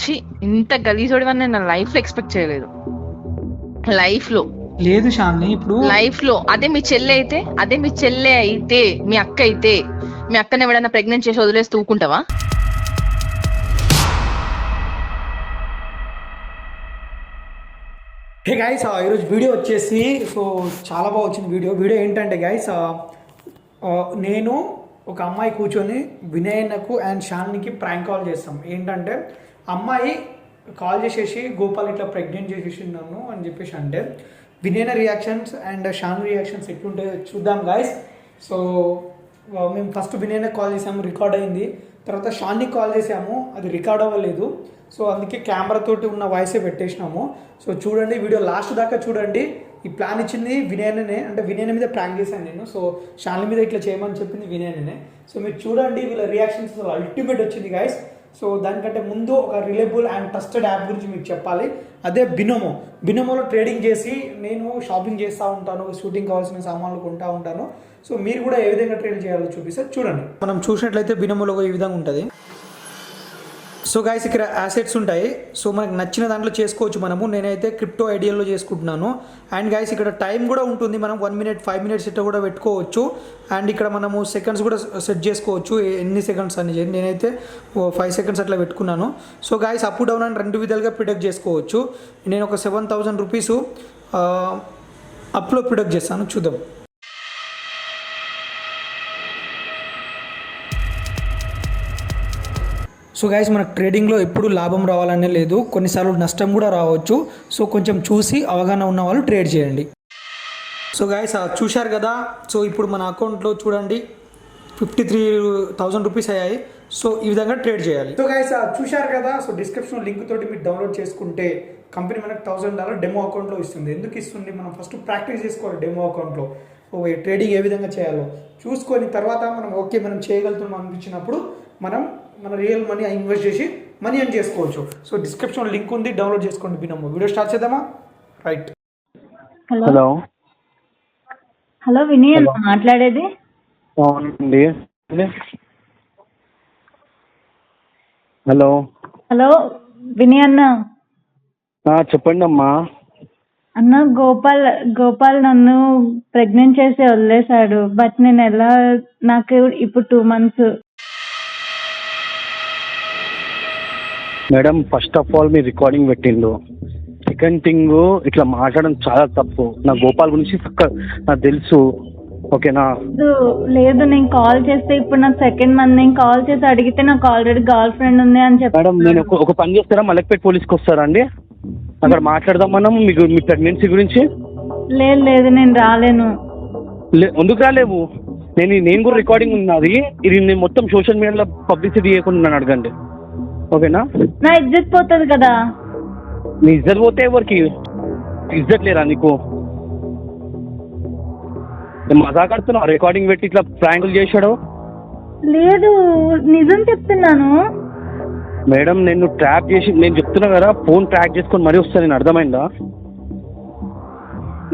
ఛీ ఇంత గలీజోడివని నేను నా లైఫ్లో ఎక్స్పెక్ట్ చేయలేదు. లైఫ్లో లేదు శాలిని ఇప్పుడు లైఫ్లో అదే మీ చెల్లె అయితే అదే మీ చెల్లె అయితే మీ అక్క అయితే మీ అక్కని ఎవడైనా ప్రెగ్నెంట్ చేసి వదిలేసి తూకుంటావా? హే గైస్ ఈరోజు వీడియో వచ్చేసి సో చాలా బాగా వచ్చింది వీడియో. వీడియో ఏంటంటే గైస్ నేను ఒక అమ్మాయి కూర్చొని వినయనకు అండ్ శాలినికి ప్రాంక్ కాల్ చేస్తాం. ఏంటంటే అమ్మాయి కాల్ చేసేసి గోపాల్ ఇట్లా ప్రెగ్నెంట్ చేసేసి నన్ను అని చెప్పేసి అంటే Vinayana reactions and Shan reactions ఎట్లుంటాయో చూద్దాం గాయస్ సో మేము ఫస్ట్ వినయన కాల్ చేసాము రికార్డ్ అయింది. తర్వాత షాన్ని కాల్ చేసాము అది రికార్డ్ అవ్వలేదు. సో అందుకే కెమెరా తోటి ఉన్న వాయిసే పెట్టేసినాము. సో చూడండి వీడియో లాస్ట్ దాకా చూడండి. ఈ ప్లాన్ ఇచ్చింది వినయననే అంటే వినయన మీద ప్రాంక్ చేశాను నేను. సో షాన్ల మీద ఇట్లా చేయమని చెప్పింది వినయననే. సో మీరు చూడండి వీళ్ళ రియాక్షన్స్ అసలు అల్టిమేట్ వచ్చింది గాయస్ సో దానికంటే ముందు ఒక రిలయబుల్ అండ్ ట్రస్టెడ్ యాప్ గురించి మీకు చెప్పాలి. అదే బినోమో బినోమోలో ట్రేడింగ్ చేసి నేను షాపింగ్ చేస్తూ ఉంటాను షూటింగ్ కావాల్సిన సామాన్లు కొంటా ఉంటాను. సో మీరు కూడా ఏ విధంగా ట్రేడ్ చేయాలో చూపిస్తే చూడండి. మనం చూసినట్లయితే బినోమోలో ఈ విధంగా ఉంటుంది. సో గాయస్ ఇక్కడ యాసెట్స్ ఉంటాయి. సో మనకు నచ్చిన దాంట్లో చేసుకోవచ్చు మనము. నేనైతే క్రిప్టో ఐడియాలో చేసుకుంటున్నాను. అండ్ గాయస్ ఇక్కడ టైం కూడా ఉంటుంది. మనం వన్ మినిట్ ఫైవ్ మినిట్స్ ఇట్లా కూడా పెట్టుకోవచ్చు. అండ్ ఇక్కడ మనము సెకండ్స్ కూడా సెట్ చేసుకోవచ్చు. ఎన్ని సెకండ్స్ అని నేనైతే ఫైవ్ సెకండ్స్ అట్లా పెట్టుకున్నాను. సో గాయస్ అప్ డౌన్ అని రెండు విధాలుగా ప్రిడక్ట్ చేసుకోవచ్చు. నేను ఒక సెవెన్ థౌజండ్ రూపీస్ అప్లో ప్రిడక్ట్ చేస్తాను. చూద్దాం. సో గైస్ మనకు ట్రేడింగ్లో ఎప్పుడు లాభం రావాలనే లేదు. కొన్నిసార్లు నష్టం కూడా రావచ్చు. సో కొంచెం చూసి అవగాహన ఉన్న వాళ్ళు ట్రేడ్ చేయండి. సో గైస్ చూశారు కదా? సో ఇప్పుడు మన అకౌంట్లో చూడండి. ఫిఫ్టీ త్రీ థౌజండ్ రూపీస్ అయ్యాయి. సో ఈ విధంగా ట్రేడ్ చేయాలి. సో గైస్ చూశారు కదా? సో డిస్క్రిప్షన్ లింక్ తోటి మీరు డౌన్లోడ్ చేసుకుంటే కంపెనీ మనకు థౌసండ్ డాలర్ డెమో అకౌంట్లో ఇస్తుంది. ఎందుకు ఇస్తుంది? మనం ఫస్ట్ ప్రాక్టీస్ చేసుకోవాలి డెమో అకౌంట్లో ట్రేడింగ్ ఏ విధంగా చేయాలో. చూసుకొని తర్వాత మనం ఓకే మనం చేయగలుగుతున్నాం అనిపించినప్పుడు మనం మన రియల్ మనీ ఇన్వెస్ట్ చేసి మనీ అని చేసుకోవచ్చు. సో డిస్క్రిప్షన్ లింక్ ఉంది డౌన్లోడ్ చేసుకోండి బినమ్మ. వీడియో స్టార్ట్ చేద్దామా? రైట్ హలో హలో వినయ్ అన్న మాట్లాడేది? అవునండి. హలో హలో వినయ్ అన్న. ఆ, చెప్పండి అమ్మా. అన్న గోపాల్ గోపాల్ నన్ను ప్రెగ్నెంట్ చేసి వదిలేశాడు. బట్ నేను ఎలా నాకు ఇప్పుడు two months madam first of all మీరు రికార్డింగ్ పెట్టిండు. సెకండ్ థింగ్ ఇట్లా మాట్లాడడం చాలా తప్పు. నా గోపాల్ గురించి నాకు తెలుసు. ఓకేనా? లేదు నేను కాల్ చేస్తే ఇప్పుడు నాకు సెకండ్ మంత్ నేను కాల్ చేసి అడిగితే నాకు ఆల్రెడీ గర్ల్ ఫ్రెండ్ ఉంది అని మేడం నేను చెప్పి ఒక ఒక పని చేస్తారా? మలక్పేట పోలీస్కి వస్తారా అండి? అక్కడ మాట్లాడదాం మనం మీకు మీ ప్రెగ్నెన్సీ గురించి. లేదు లేదు నేను రాలేను. లే ఎందుకు రాలేవు? నేను నేను కూడా రికార్డింగ్ ఉన్నది. ఇది నేను మొత్తం సోషల్ మీడియాలో పబ్లిసిటీ చేయకుండా అడగండి. ఓకేనా? నా ఇజ్జత్ పోతుంది కదా. నీ ఇజ్జత్ పోతే ఎవరికి? ఇజ్జత్ లేరా నీకు? మజాక్ ఆడుతున్నావు రికార్డింగ్ పెట్టి ఇట్లా ప్రాంకులు చేశాడు. లేదు నిజం చెప్తున్నాను. మేడం నేను ట్రాప్ చేసి నేను చెప్తున్నా కదా ఫోన్ ట్రాక్ చేసుకొని మరీ వస్తాను నేను అర్థమైందా?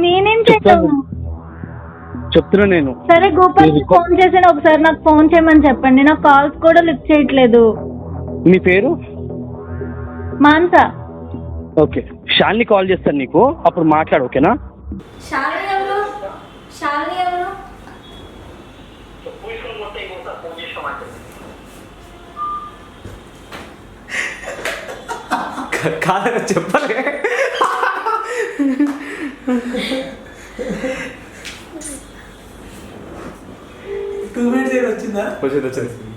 నేనేం చెప్తాను. చెప్తున్నా నేను. సరే గోపాల్ ఫోన్ చేసాను ఒకసారి నాకు ఫోన్ చేయమని చెప్పండి. నా కాల్స్ కూడా లిఫ్ట్ చేయట్లేదు. నీ పేరు? మాన్స ఓకే. షాల్ని కాల్ చేస్తాను నీకు. అప్పుడు మాట్లాడు ఓకేనా? శాలిని శాలిని కాదని చెప్పలే. టూ మినిట్స్ ఏదో వచ్చిందా? వచ్చింది వచ్చింది.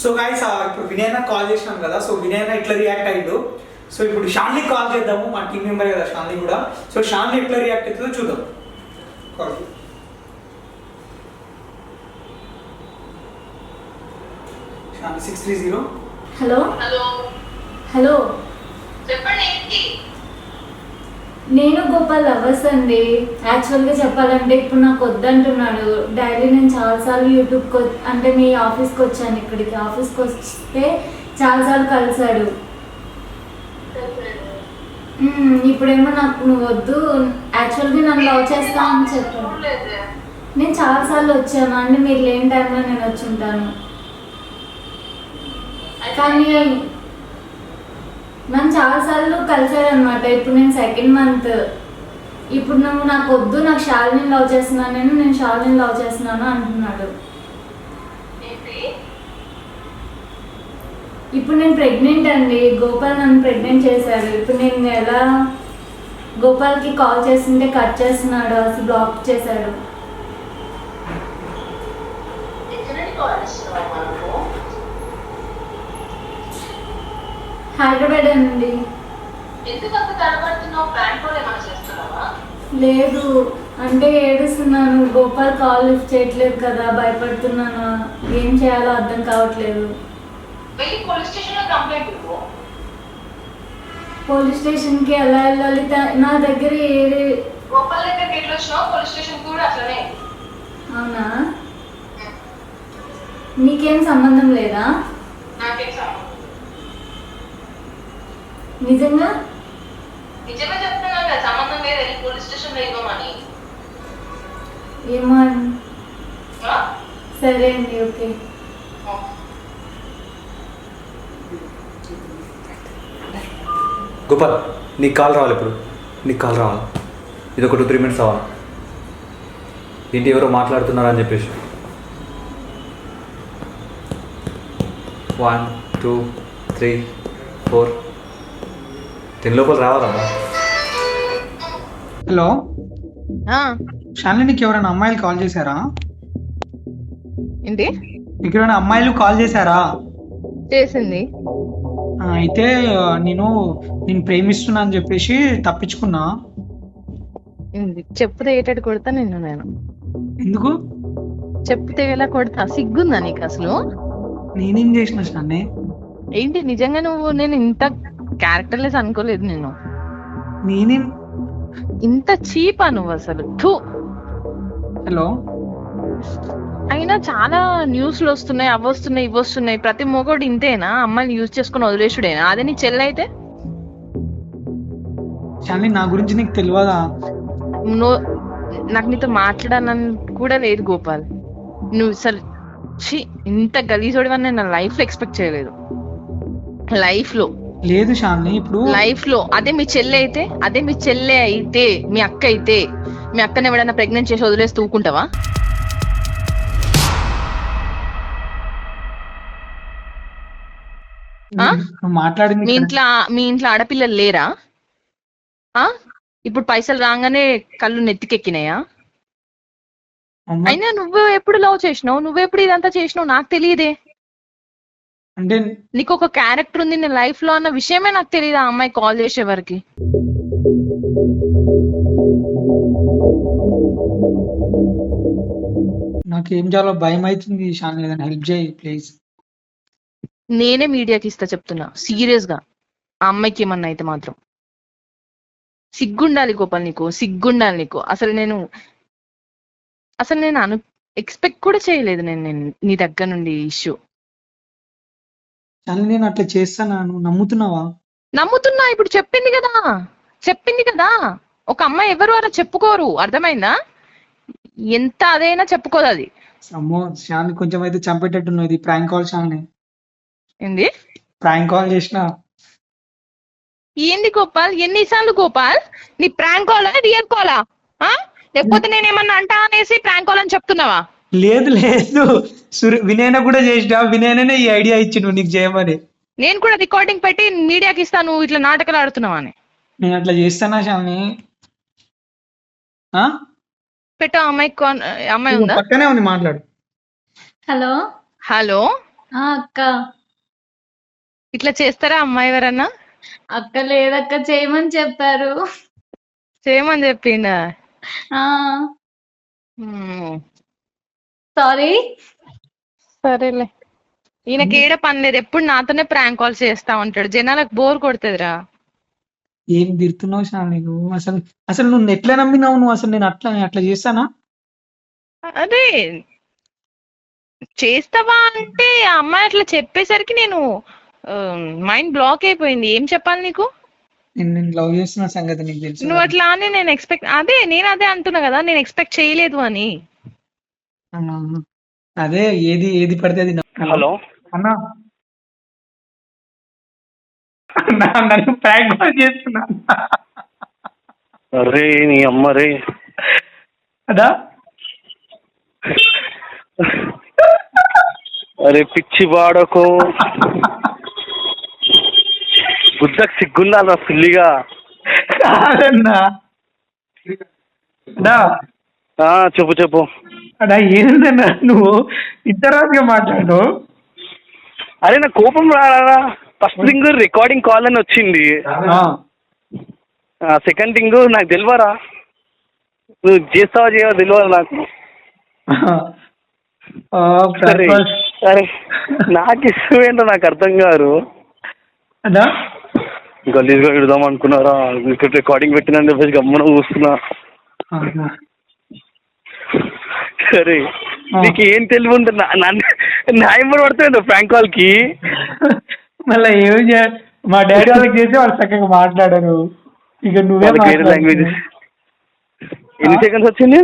సో గాయస్ ఇప్పుడు వినయన కాల్ చేసినాం కదా సో వినయన ఇట్లా రియాక్ట్ అయ్యాడు? సో ఇప్పుడు షాన్లీ కాల్ చేద్దాము మా టీం మెంబర్ కదా షాన్లీ కూడా. సో షాన్లీ ఎట్లా రియాక్ట్ అవుతుందో చూద్దాం. Call six three zero hello hello hello చెప్పండి ఏంటి నేను గోపాల్ లవర్స్ అండి. యాక్చువల్గా చెప్పాలంటే ఇప్పుడు నాకు వద్దంటున్నాడు. డైలీ నేను చాలాసార్లు యూట్యూబ్కి అంటే మీ ఆఫీస్కి వచ్చాను ఇక్కడికి. ఆఫీస్కి వస్తే చాలాసార్లు కలిశాడు. ఇప్పుడేమో నాకు నువ్వు వద్దు. యాక్చువల్గా నన్ను లవ్ చేస్తా అని చెప్పాను నేను చాలాసార్లు వచ్చాను. అండి మీరు లేని టైంలో నేను వచ్చి ఉంటాను. కానీ నన్ను చాలా సార్లు కలిసాడు అనమాట ఇప్పుడు నేను సెకండ్ మంత్ ఇప్పుడు నువ్వు నాకు వద్దు నాకు శాలిని లవ్ చేస్తున్నాను నేను నేను శాలిని లవ్ చేస్తున్నాను అంటున్నాడు. ఇప్పుడు నేను ప్రెగ్నెంట్ అండి. గోపాల్ నన్ను ప్రెగ్నెంట్ చేశాడు ఇప్పుడు నేను ఎలా గోపాల్కి కాల్ చేస్తుంటే కట్ చేస్తున్నాడు అసలు బ్లాక్ చేశాడు. హైదరాబాద్ అండి. ఎందుకు అంత ప్రాంక్ కూడా ఏమైనా చేస్తున్నావా? లేదు. అంటే ఏడుస్తున్నాను. గోపాల్ కాల్ లిఫ్ట్ చేయట్లేదు కదా భయపడుతున్నాను. ఏం చేయాలో అర్థం కావట్లేదు. వెళ్ళి పోలీస్ స్టేషన్ కంప్లైంట్ ఇవ్వు. పోలీస్ స్టేషన్కి ఎలా వెళ్ళాలి? త- నా దగ్గర ఏది గోపాల్ దగ్గరికి ఎట్లా వచ్చినావు పోలీస్ స్టేషన్ కూడా అట్లనే. అవునా? నీకేం సంబంధం లేదా? నాకేం సంబంధం నిజంగా? నిజమే చెప్తున్నాను కదా సంబంధం లేదు వెళ్ళి పోలీస్ స్టేషన్లో ఇవ్వమని. ఏమో? అండి. సరే అండి ఓకే. గోపాల్ నీకు కాల్ రావాలి ఇప్పుడు. నీకు కాల్ రావాలి. ఇది ఒక టూ త్రీ మినిట్స్ అవ్వాలి. ఏంటి ఎవరో మాట్లాడుతున్నారా అని చెప్పేసి. One two three four. దీని లోపల రావాలమ్మా. హలో? ఆ, శాలిని నీకు ఎవరైనా అమ్మాయిలు కాల్ చేశారా? ఏంటి? నీకు ఎవరైనా అమ్మాయిలు కాల్ చేశారా? చేసింది. ఆ, అయితే నేను నేను ప్రేమిస్తున్నా అని చెప్పేసి తప్పించుకున్నా. ఏంది? చెప్పుతే ఏటట్టు కొడతా నిన్ను నేను. ఎందుకు? చెప్తే ఎలా కొడతా? సిగ్గుందా నీకు అసలు? నేనేం చేసిన ఏంటి? నిజంగా నువ్వు నేను ఇంత క్యారెక్టర్లెస్ అనుకోలేదు నేను. నేనేం? ఇంత చీపా నువ్వు అసలు. థూ. హలో? అయినా చాలా న్యూస్లు వస్తున్నాయి అవి వస్తున్నాయి ఇవి వస్తున్నాయి. ప్రతి మొగోడు ఇంతేనా? అమ్మాయిని యూజ్ చేసుకుని వదిలేసుడేనా? అదే నీ చెల్లి అయితే? నా గురించి నీకు తెలియదా నో నాకు నీతో మాట్లాడాలని కూడా లేదు గోపాల్. నువ్వు అసలు ఇంత గలీజోడివని నేను నా లైఫ్లో ఎక్స్పెక్ట్ చేయలేదు. లైఫ్లో లేదు శాలిని ఇప్పుడు లైఫ్లో అదే మీ చెల్లె అయితే అదే మీ చెల్లె అయితే మీ అక్క అయితే మీ అక్కని ఎవడైనా ప్రెగ్నెంట్ చేసి వదిలేసి తూకుంటావా? ఆ? నువ్వు మాట్లాడింది మీ ఇంట్లో మీ ఇంట్లో ఆడపిల్లలు లేరా? ఆ? ఇప్పుడు పైసలు రాగానే కళ్ళు నెత్తికెక్కినాయా? అమ్మ, అయినా నువ్వు ఎప్పుడు లవ్ చేసినావు? నువ్వు ఎప్పుడు ఇదంతా చేసినావు? నాకు తెలియదే. అంటే నీకు ఒక క్యారెక్టర్ ఉంది నీ లైఫ్లో అన్న విషయమే నాకు తెలియదు ఆ అమ్మాయి కాల్ చేసే వరకు. నాకు ఏం చాలా భయం అవుతుంది శాలిని ఏదైనా హెల్ప్ చేయి ప్లీజ్ నేనే మీడియాకి ఇస్తా చెప్తున్నా సీరియస్గా. ఆ అమ్మాయికి ఏమన్నా అయితే మాత్రం. సిగ్గుండాలి గోపాల్ నీకు సిగ్గుండాలి నీకు. అసలు నేను అసలు నేను అను ఎక్స్పెక్ట్ కూడా చేయలేదు నేను నేను నీ దగ్గర నుండి ఇష్యూ శాలిని నేను అట్లా చేస్తానా? నమ్ముతున్నావా? నమ్ముతున్నా ఇప్పుడు చెప్పింది కదా. చెప్పింది కదా. ఒక అమ్మాయి ఎవరు అలా చెప్పుకోరు. అర్థమైందా? ఎంత అదైనా చెప్పుకోదు అది. అమ్మో శాలిని కొంచెం అయితే చంపేటట్టున్నది ప్రాంక్ కాల్ శాలిని ఏంది? ప్రాంక్ కాల్ చేసిన? ఏంది గోపాల్? ఎన్నిసార్లు గోపాల్? నీ ప్రాంక్ కాలా? రియల్ కాలా? లేకపోతే నేను ఏమన్నా అంటా అనేసి ప్రాంక్ కాల్ అని చెప్తున్నావా? లేదు లేదు. సురే వినయన కూడా చేసిన వినయననే ఈ ఐడియా ఇచ్చిండు నీకు చేయమని. నేను కూడా రికార్డింగ్ పెట్టి మీడియాకి ఇస్తాను నువ్వు ఇట్లా నాటకాలు ఆడుతున్నావా అని నేను అట్లా చేస్తానా శాలిని? పెట్టు అమ్మాయి అమ్మాయి ఉందా? పక్కనే ఉంది మాట్లాడు. హలో? హలో? ఆ, అక్క. ఇట్లా చేస్తారా అమ్మాయి ఎవరన్నా? అక్క లేదక్క చేయమని చెప్పారు. చేయమని చెప్పిండా. సారీ సరేలే. ఈయనకి ఏడ పని లేదు. ఎప్పుడు నాతోనే ప్రాంక్ కాల్స్ చేస్తా ఉంటాడు. జనాలకు బోర్ కొడుతుందిరా. ఏం తిడుతున్నావు శాలిని నువ్వు అసలు అసలు నువ్వు ఎట్లా నమ్మినావు నువ్వు? అసలు నేను అట్లా అట్లా చేస్తానా? అదే చేస్తావా అంటే ఆ అమ్మాయి అట్లా చెప్పేసరికి నేను మైండ్ బ్లాక్ అయిపోయింది. ఏం చెప్పాలి నీకు? నేను నేను లవ్ చేస్తున్న సంగతి నీకు తెలుసు నువ్వు అట్లా అని నేను ఎక్స్పెక్ట్ అదే నేను అదే అంటున్నా కదా. నేను ఎక్స్పెక్ట్ చేయలేదు అని. ఆ, అదే ఏది ఏది పడితే అది నమ్ము. హలో? అన్నా. నా- నన్ను ప్రాంక్ కాల్ చేస్తున్నా. అరే నీ అమ్మ రే. అదా? అరే పిచ్చి వాడకు. గుద్దకు సిగ్గుండాలి ఫుల్లిగా కాదన్నా. అదా? ఆ, చెప్పు చెప్పు. అడా ఏందన్నా నువ్వు? ఇంతరాజుగా మాట్లాడు. అరే నా కోపం రారా? ఫస్ట్ థింగ్ రికార్డింగ్ కాల్ అని వచ్చింది. సెకండ్ థింగ్ నాకు తెలియరా నువ్వు చేస్తావా చేయవా తెలియదు నాకు. సరే సరే. నాకు ఇష్టం ఏంటో నాకు అర్థం కాదు. గలీజ్గా పెడదాం అనుకున్నారా? ఇక్కడ రికార్డింగ్ చెప్పేసి గమ్మున చూస్తున్నా సరే. నీకు ఏం తెలివి ఉంటుంది నా- నన్ను నా నెంబర్ పడుతుంది ఫ్రాంక్ కాల్కి మళ్ళీ ఏం చే మా డాడీ వాళ్ళకి చేసి వాళ్ళు చక్కగా మాట్లాడరు. ఇక నువ్వే వాళ్ళకి వేరే. లాంగ్వేజ్ ఎన్ని సెకండ్స్ వచ్చింది?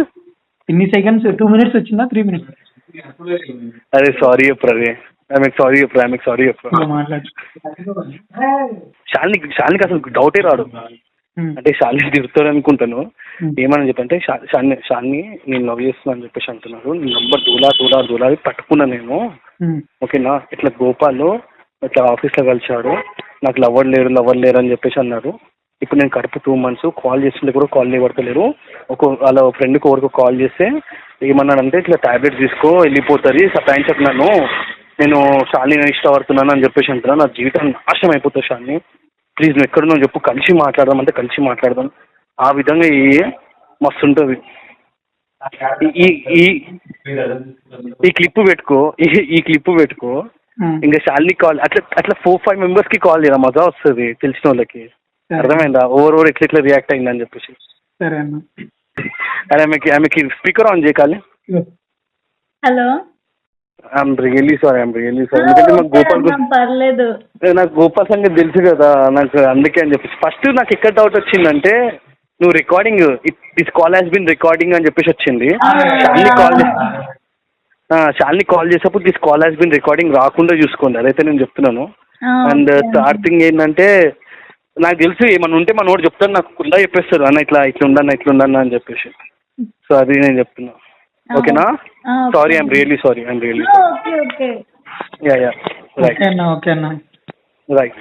ఎన్ని సెకండ్స్ టూ మినిట్స్ వచ్చిందా? త్రీ మినిట్స్ అరే సారీ చెప్పు అరే ఆమెకు సారీ చెప్పు ఆమెకు సారీ చెప్పు మాట్లాడు. శాలినికి శాలినికి అసలు డౌటే రాడు. అంటే శాలిని తిరుగుతాడు అనుకుంటాను. ఉమ్. ఏమని చెప్పంటే శాలిని శాలిని నేను లవ్ చేస్తున్నా అని చెప్పేసి అంటున్నారు నీ నంబర్ దూలా దూలా దూలా పట్టుకున్నా నేను. ఉమ్. ఓకేనా? ఇట్లా గోపాల్ ఇట్లా ఆఫీస్లో కలిశాడు. నాకు లవర్ లేరు లవర్ లేరు అని చెప్పేసి అన్నారు. ఇప్పుడు నేను కడుపు టూ మంత్స్ కాల్ చేస్తుంటే కూడా కాల్ లేవడతలేరు ఒక వాళ్ళ ఫ్రెండ్కి ఎవరికో కాల్ చేస్తే ఏమన్నాడంటే ఇట్లా టాబ్లెట్స్ తీసుకో వెళ్ళిపోతుంది సతాయించకు నన్ను. నేను శాలిని ఇష్టపడుతున్నాను అని చెప్పేసి అంటున్నా నా జీవితం నాశనం అయిపోతుంది శాలిని. ప్లీజ్ నువ్వు ఎక్కడున్నావు చెప్పు. కలిసి మాట్లాడదాం అంటే కలిసి మాట్లాడదాం. ఆ విధంగా ఈ మస్తు ఉంటుంది. ఈ ఈ ఈ క్లిప్ పెట్టుకో. ఈ ఈ క్లిప్ పెట్టుకో. ఇంకా శాలిని కాల్ అట్లా అట్లా ఫోర్ ఫైవ్ మెంబర్స్కి కాల్ చేయరా మజా వస్తుంది తెలిసిన వాళ్ళకి. అర్థమైందా? ఓవర్ ఓవర్ ఎట్లా ఎట్లా రియాక్ట్ అయిందని చెప్పేసి. సరే అన్న. అరే ఆమెకి ఆమెకి స్పీకర్ ఆన్ చేయాలి hello. I'm really sorry I'm really sorry ఎందుకంటే నాకు గోపాల్ పర్లేదు. నాకు గోపాల్ సంగతి తెలుసు కదా నాకు అందుకే అని చెప్పేసి. ఫస్ట్ నాకు ఎక్కడ డౌట్ వచ్చిందంటే నువ్వు recording this call has been recording అని చెప్పేసి వచ్చింది. శాలిని కాల్ శాలిని కాల్ చేసేప్పుడు this call has been recording రాకుండా చూసుకోండి అదైతే నేను చెప్తున్నాను. అండ్. థర్డ్ థింగ్ ఏంటంటే నాకు తెలుసు ఏమన్నా ఉంటే మన వాడు చెప్తాను నాకు కుండా చెప్పేస్తారు అన్న ఇట్లా ఇట్లా ఉండన్న ఇట్లా ఉండన్న అని చెప్పేసి. సో అది నేను చెప్తున్నా. ఓకేనా ఆ, okay. Sorry I'm really sorry I'm really okay okay yeah yeah right okay అన్న ఓకే అన్న రైట్